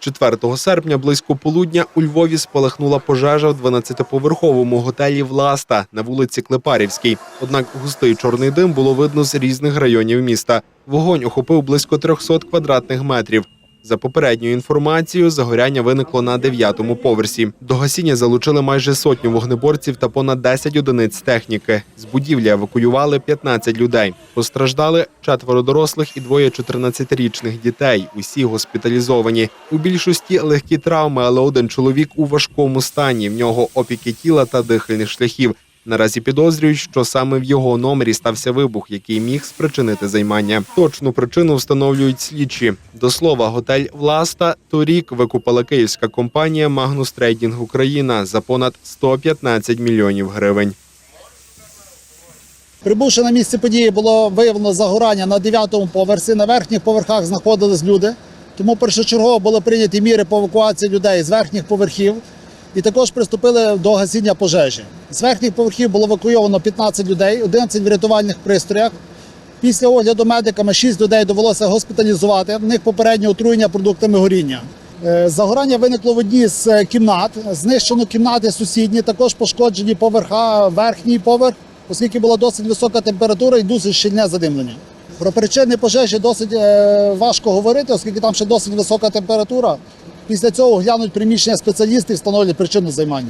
4 серпня близько полудня у Львові спалахнула пожежа в 12-поверховому готелі Власта на вулиці Клепарівській. Однак густий чорний дим було видно з різних районів міста. Вогонь охопив близько 300 квадратних метрів. За попередньою інформацією, загоряння виникло на 9-му поверсі. До гасіння залучили майже сотню вогнеборців та понад 10 одиниць техніки. З будівлі евакуювали 15 людей. Постраждали четверо дорослих і двоє 14-річних дітей. Усі госпіталізовані. У більшості легкі травми, але один чоловік у важкому стані. В нього опіки тіла та дихальних шляхів. Наразі підозрюють, що саме в його номері стався вибух, який міг спричинити займання. Точну причину встановлюють слідчі. До слова, готель Власта торік викупила київська компанія Магнус Трейдінг Україна за понад 115 мільйонів гривень. Прибувши на місце події, було виявлено загорання на 9-му поверсі. На верхніх поверхах знаходились люди. Тому першочергово були прийняті міри по евакуації людей з верхніх поверхів і також приступили до гасіння пожежі. З верхніх поверхів було евакуйовано 15 людей, 11 в рятувальних пристроях. Після огляду медиками 6 людей довелося госпіталізувати. В них попереднє отруєння продуктами горіння. Е, Загорання виникло в одній з е, кімнат. Знищено кімнати сусідні, також пошкоджені поверха, верхній поверх, оскільки була досить висока температура і дуже щільне задимлення. Про причини пожежі досить е, важко говорити, оскільки там ще досить висока температура. Після цього глянуть приміщення спеціалісти і встановлять причину займання.